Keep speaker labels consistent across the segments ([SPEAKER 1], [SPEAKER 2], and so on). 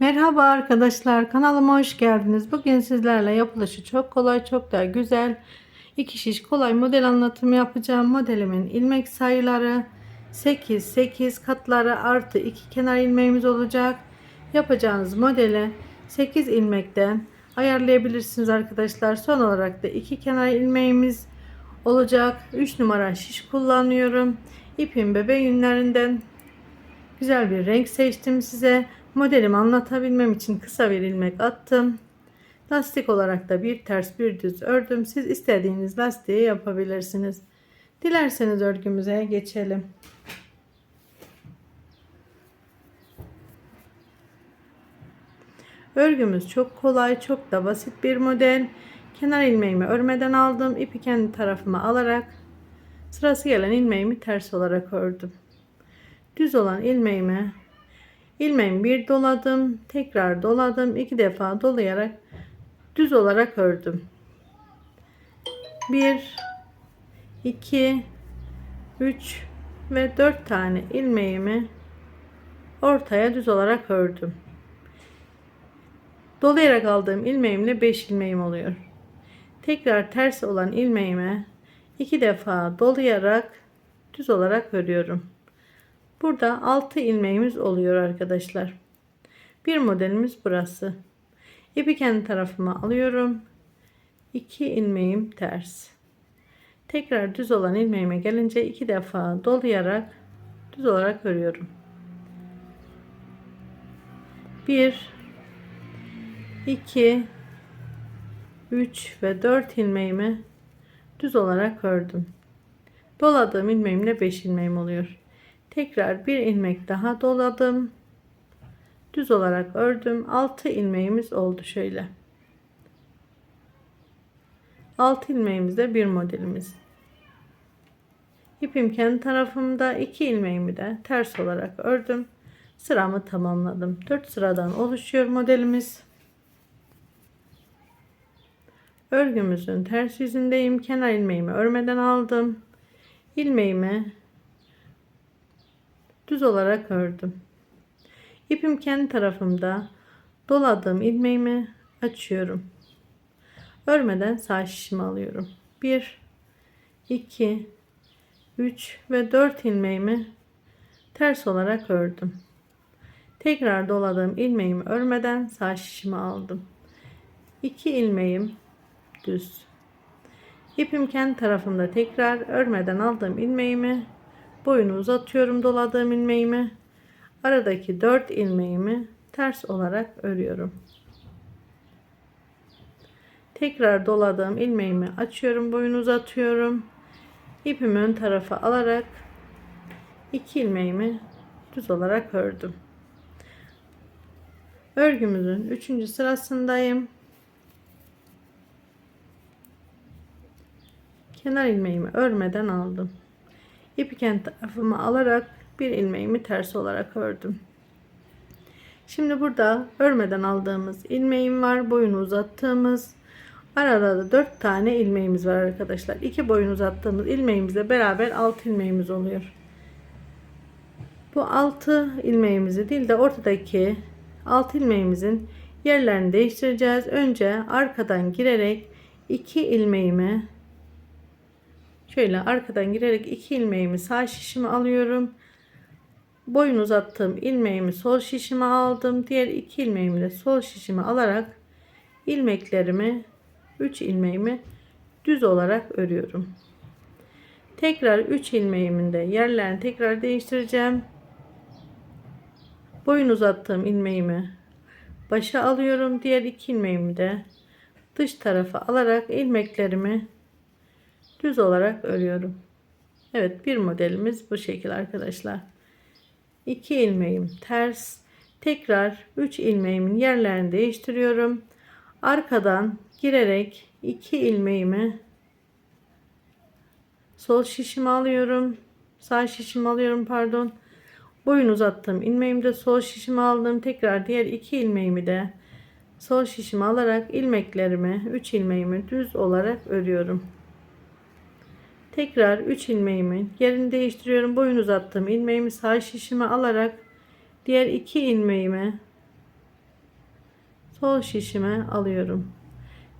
[SPEAKER 1] Merhaba arkadaşlar kanalıma hoş geldiniz. Bugün sizlerle yapılışı çok kolay çok da güzel iki şiş kolay model anlatımı yapacağım. Modelimin ilmek sayıları 8 8 katları artı 2 kenar ilmeğimiz olacak. Yapacağınız modeli 8 ilmekten ayarlayabilirsiniz arkadaşlar. Son olarak da 2 kenar ilmeğimiz olacak. 3 numara şiş kullanıyorum. İpim bebe yünlerinden güzel bir renk seçtim size. Modelimi anlatabilmem için kısa bir ilmek attım. Lastik olarak da bir ters bir düz ördüm. Siz istediğiniz lastiği yapabilirsiniz. Dilerseniz örgümüze geçelim. Örgümüz çok kolay, çok da basit bir model. Kenar ilmeğimi örmeden aldım. İpi kendi tarafıma alarak sırası gelen ilmeğimi ters olarak ördüm. Düz olan ilmeğimi ilmeğimi bir doladım, tekrar doladım, iki defa dolayarak düz olarak ördüm. 1 2 3 ve 4 tane ilmeğimi ortaya düz olarak ördüm. Dolayarak aldığım ilmeğimle 5 ilmeğim oluyor. Tekrar ters olan ilmeğime iki defa dolayarak düz olarak örüyorum. Burada 6 ilmeğimiz oluyor arkadaşlar. Bir modelimiz burası. İpi kendi tarafıma alıyorum. 2 ilmeğim ters. Tekrar düz olan ilmeğime gelince iki defa dolayarak düz olarak örüyorum. 1 2 3 ve 4 ilmeğimi düz olarak ördüm. Doladığım ilmeğimle 5 ilmeğim oluyor. Tekrar bir ilmek daha doladım. Düz olarak ördüm. 6 ilmeğimiz oldu şöyle. 6 ilmeğimizde bir modelimiz. İpim kendi tarafımda 2 ilmeğimi de ters olarak ördüm. Sıramı tamamladım. 4 sıradan oluşuyor modelimiz. Örgümüzün ters yüzündeyim. Kenar ilmeğimi örmeden aldım. İlmeğimi düz olarak ördüm. İpim kendi tarafımda doladığım ilmeğimi açıyorum. Örmeden sağ şişimi alıyorum. 1 2 3 ve 4 ilmeğimi ters olarak ördüm. Tekrar doladığım ilmeğimi örmeden sağ şişimi aldım. 2 ilmeğim düz. İpim kendi tarafımda tekrar örmeden aldığım ilmeğimi boyunu uzatıyorum doladığım ilmeğimi. Aradaki 4 ilmeğimi ters olarak örüyorum. Tekrar doladığım ilmeğimi açıyorum, boyunu uzatıyorum. İpimi ön tarafa alarak 2 ilmeğimi düz olarak ördüm. Örgümüzün 3. sırasındayım. Kenar ilmeğimi örmeden aldım. İpi kendi tarafıma alarak bir ilmeğimi ters olarak ördüm. Şimdi burada örmeden aldığımız ilmeğim var. Boyunu uzattığımız. Arada da 4 tane ilmeğimiz var arkadaşlar. 2 boyun uzattığımız ilmeğimizle beraber 6 ilmeğimiz oluyor. Bu 6 ilmeğimizi değil de ortadaki 6 ilmeğimizin yerlerini değiştireceğiz. Önce arkadan girerek 2 ilmeğimi Şöyle arkadan girerek iki ilmeğimi sağ şişime alıyorum. Boyun uzattığım ilmeğimi sol şişime aldım. Diğer iki ilmeğimi de sol şişime alarak ilmeklerimi 3 ilmeğimi düz olarak örüyorum. Tekrar 3 ilmeğimin de yerlerini tekrar değiştireceğim. Boyun uzattığım ilmeğimi başa alıyorum. Diğer iki ilmeğimi de dış tarafa alarak ilmeklerimi düz olarak örüyorum. Evet bir modelimiz bu şekil arkadaşlar. 2 ilmeğim ters. Tekrar 3 ilmeğimin yerlerini değiştiriyorum. Arkadan girerek 2 ilmeğimi sol şişimi alıyorum. Sağ şişimi alıyorum pardon. Boyun uzattım. ilmeğimi de sol şişimi aldım. Tekrar diğer 2 ilmeğimi de sol şişimi alarak ilmeklerimi 3 ilmeğimi düz olarak örüyorum. Tekrar 3 ilmeğimi yerini değiştiriyorum. Boyun uzattım. ilmeğimi sağ şişime alarak diğer 2 ilmeğimi sol şişime alıyorum.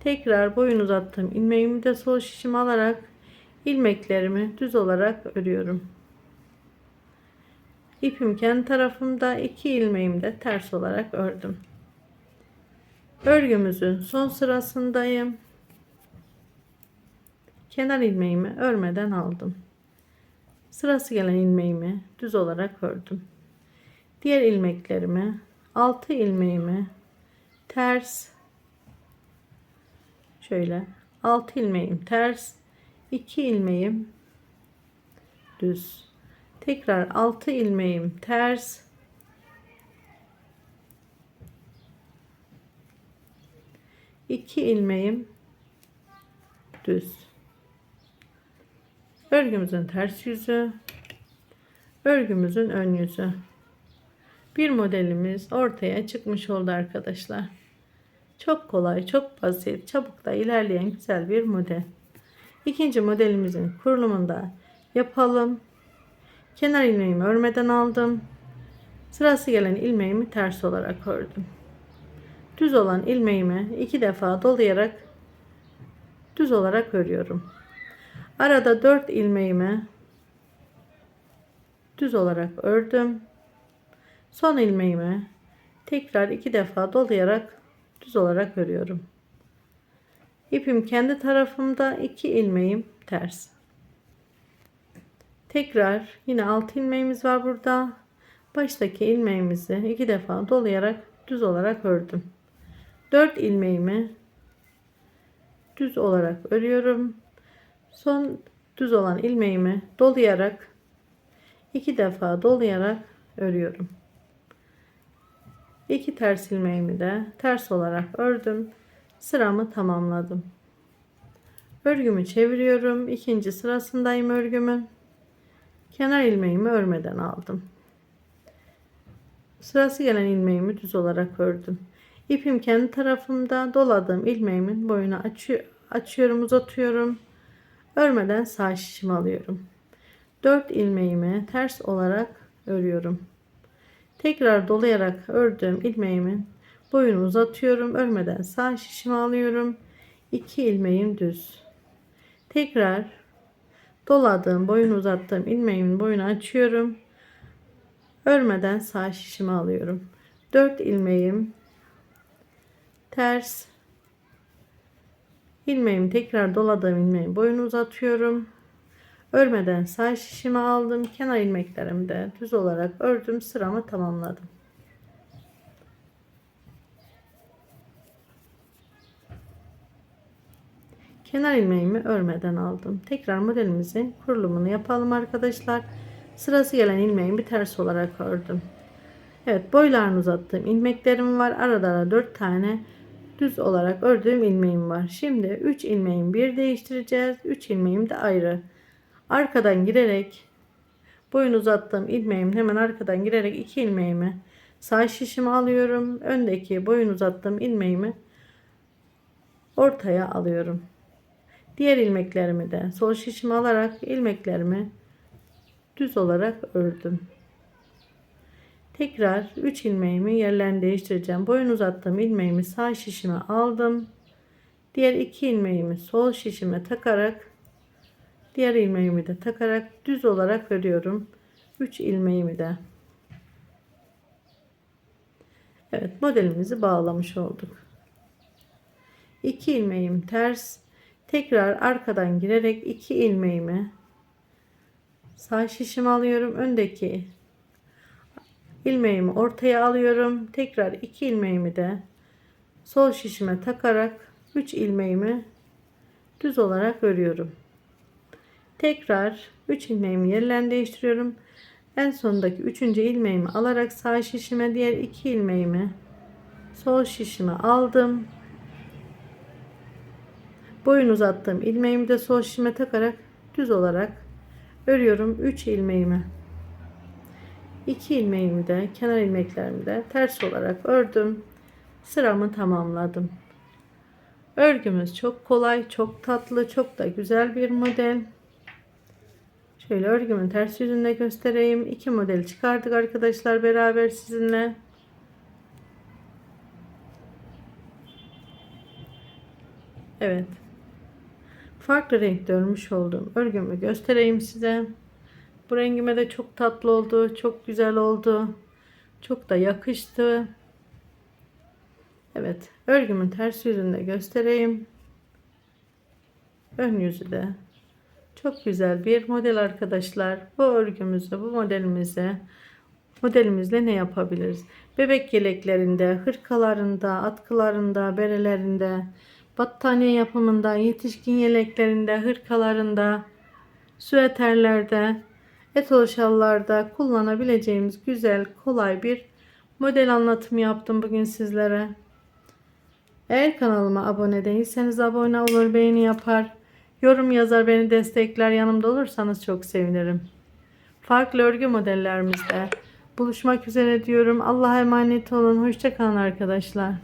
[SPEAKER 1] Tekrar boyun uzattığım ilmeğimi de sol şişime alarak ilmeklerimi düz olarak örüyorum. İpim kendi tarafımda iki ilmeğimi de ters olarak ördüm. Örgümüzün son sırasındayım. Kenar ilmeğimi örmeden aldım. Sırası gelen ilmeğimi düz olarak ördüm. Diğer ilmeklerimi 6 ilmeğimi ters şöyle 6 ilmeğim ters 2 ilmeğim düz tekrar 6 ilmeğim ters iki ilmeğim düz örgümüzün ters yüzü örgümüzün ön yüzü bir modelimiz ortaya çıkmış oldu arkadaşlar. Çok kolay, çok basit, çabuk da ilerleyen güzel bir model. İkinci modelimizin kurulumunda yapalım. Kenar ilmeğimi örmeden aldım. Sırası gelen ilmeğimi ters olarak ördüm. Düz olan ilmeğimi iki defa dolayarak düz olarak örüyorum. Arada 4 ilmeğimi düz olarak ördüm. Son ilmeğimi tekrar iki defa dolayarak düz olarak örüyorum. İpim kendi tarafımda iki ilmeğim ters. Tekrar yine alt ilmeğimiz var burada. Baştaki ilmeğimizi iki defa dolayarak düz olarak ördüm. 4 ilmeğimi düz olarak örüyorum. Son düz olan ilmeğimi dolayarak iki defa dolayarak örüyorum. İki ters ilmeğimi de ters olarak ördüm. Sıramı tamamladım. Örgümü çeviriyorum. İkinci sırasındayım örgümün. Kenar ilmeğimi örmeden aldım. Sırası gelen ilmeğimi düz olarak ördüm. İpim kendi tarafımda doladığım ilmeğimin boyunu açıyor, açıyorum uzatıyorum. Örmeden sağ şişimi alıyorum. 4 ilmeğimi ters olarak örüyorum. Tekrar dolayarak ördüğüm ilmeğimin boyunu uzatıyorum. Örmeden sağ şişimi alıyorum. 2 ilmeğim düz. Tekrar doladığım boyunu uzattığım ilmeğimin boyunu açıyorum. Örmeden sağ şişimi alıyorum. 4 ilmeğim ters ilmeğimi tekrar doladığım ilmeğin boyunu uzatıyorum. Örmeden sağ şişimi aldım. Kenar ilmeklerimi de düz olarak ördüm. Sıramı tamamladım. Kenar ilmeğimi örmeden aldım. Tekrar modelimizin kurulumunu yapalım arkadaşlar. Sırası gelen ilmeğimi ters olarak ördüm. Evet boylarını uzattığım ilmeklerim var. Arada ara 4 tane düz olarak ördüğüm ilmeğim var. Şimdi 3 ilmeğimi bir değiştireceğiz. 3 ilmeğim de ayrı arkadan girerek boyun uzattığım ilmeğimin hemen arkadan girerek iki ilmeğimi sağ şişimi alıyorum. Öndeki boyun uzattığım ilmeğimi ortaya alıyorum. Diğer ilmeklerimi de sol şişimi alarak ilmeklerimi düz olarak ördüm. Tekrar 3 ilmeğimi yerlerini değiştireceğim. Boyun uzattığım ilmeğimi sağ şişime aldım. Diğer iki ilmeğimi sol şişime takarak Diğer ilmeğimi de takarak düz olarak örüyorum. 3 ilmeğimi de. Evet modelimizi bağlamış olduk. 2 ilmeğim ters. Tekrar arkadan girerek 2 ilmeğimi sağ şişimi alıyorum. Öndeki ilmeğimi ortaya alıyorum. Tekrar 2 ilmeğimi de sol şişime takarak 3 ilmeğimi düz olarak örüyorum. Tekrar 3 ilmeğimi yerlerini değiştiriyorum. En sondaki 3. ilmeğimi alarak sağ şişime diğer 2 ilmeğimi sol şişime aldım. Boyun uzattığım ilmeğimi de sol şişime takarak düz olarak örüyorum 3 ilmeğimi. 2 ilmeğimi de kenar ilmeklerimi de ters olarak ördüm. Sıramı tamamladım. Örgümüz çok kolay, çok tatlı, çok da güzel bir model. Şöyle örgümün ters yüzünde göstereyim. İki model çıkardık arkadaşlar beraber sizinle. Evet. Farklı renkte örmüş olduğum örgümü göstereyim size. Bu rengime de çok tatlı oldu. Çok güzel oldu. Çok da yakıştı. Evet. Örgümün ters yüzünü de göstereyim. Ön yüzü de. Çok güzel bir model arkadaşlar. Bu örgümüzü, bu modelimizi modelimizle ne yapabiliriz? Bebek yeleklerinde, hırkalarında, atkılarında, berelerinde, battaniye yapımında, yetişkin yeleklerinde, hırkalarında, süeterlerde, etol şallarda kullanabileceğimiz güzel, kolay bir model anlatımı yaptım bugün sizlere. Eğer kanalıma abone değilseniz abone olur, beğeni yapar, yorum yazar, beni destekler, yanımda olursanız çok sevinirim. Farklı örgü modellerimizde buluşmak üzere diyorum. Allah'a emanet olun. Hoşçakalın arkadaşlar.